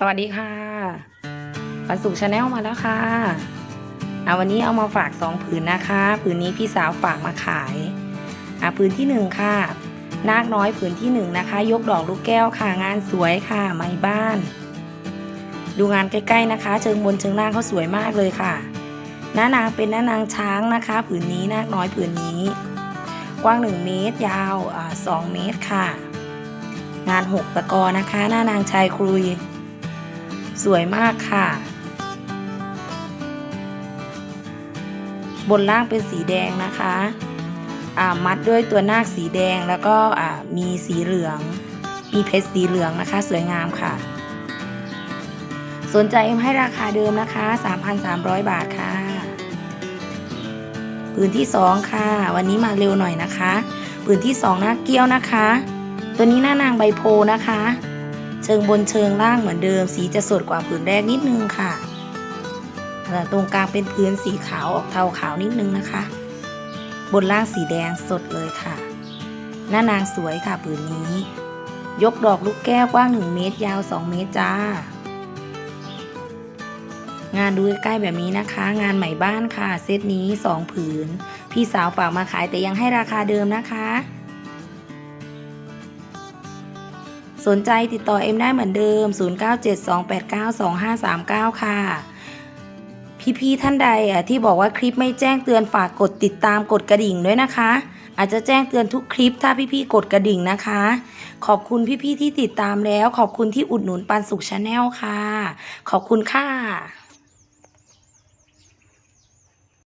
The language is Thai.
สวัสดีค่ะปันสุขชาแนลมาแล้วค่ะอะวันนี้เอามาฝากสองผืนนะคะผืนนี้พี่สาวฝากมาขายอะผืนที่หนึ่งค่ะ นาคน้อยผืนที่หนึ่งนะคะ ยกดอกลูกแก้วค่ะงานสวยค่ะไม้บ้าน ดูงานใกล้ๆนะคะ เชิงบนเชิงล่างเขาสวยมากเลยค่ะหน้านางเป็นหน้านางช้างนะคะ ผืนนี้นาคน้อยผืนนี้ กว้าง 1 เมตร ยาวสอ่า2เมตรค่ะ งานหกตะกอนะคะ หน้านางชายครุย สวยมากค่ะ บนล่างเป็นสีแดงนะคะมัดด้วยตัวนาคสีแดงแล้วก็มีสีเหลือง มีเพชรสีเหลืองนะคะ สวยงามค่ะ สนใจเอ็มให้ราคาเดิมนะคะ 3,300 บาทค่ะปืนที่ 2 ค่ะ วันนี้มาเร็วหน่อยนะคะปืนที่ 2 หน้าเกี้ยวนะคะ ตัวนี้หน้านางใบโพนะคะ เชิงบนเชิงล่างเหมือนเดิม สีจะสดกว่าผืนแรกนิดนึงค่ะเอ่ตรงกลางเป็นพื้นสีขาวออกเทาขาวนิดนึงนะคะ บนล่างสีแดงสดเลยค่ะ หน้านางสวยค่ะผืนนี้ ยกดอกลูกแก้วกว้าง 1 เมตร ยาว 2 เมตรจ้า งานดูใกล้แบบนี้นะคะ งานใหม่บ้านค่ะ เซตนี้ 2 ผืน พี่สาวฝากมาขายแต่ยังให้ราคาเดิมนะคะ สนใจติดต่อเอ็มได้เหมือนเดิม 0972892539 ค่ะ พี่ๆท่านใดอะที่บอกว่าคลิปไม่แจ้งเตือนฝากกดติดตามกดกระดิ่งด้วยนะคะ อาจจะแจ้งเตือนทุกคลิปถ้าพี่ๆกดกระดิ่งนะคะ ขอบคุณพี่ๆที่ติดตามแล้ว ขอบคุณที่อุดหนุนปันสุขชาแนลค่ะ ขอบคุณค่ะ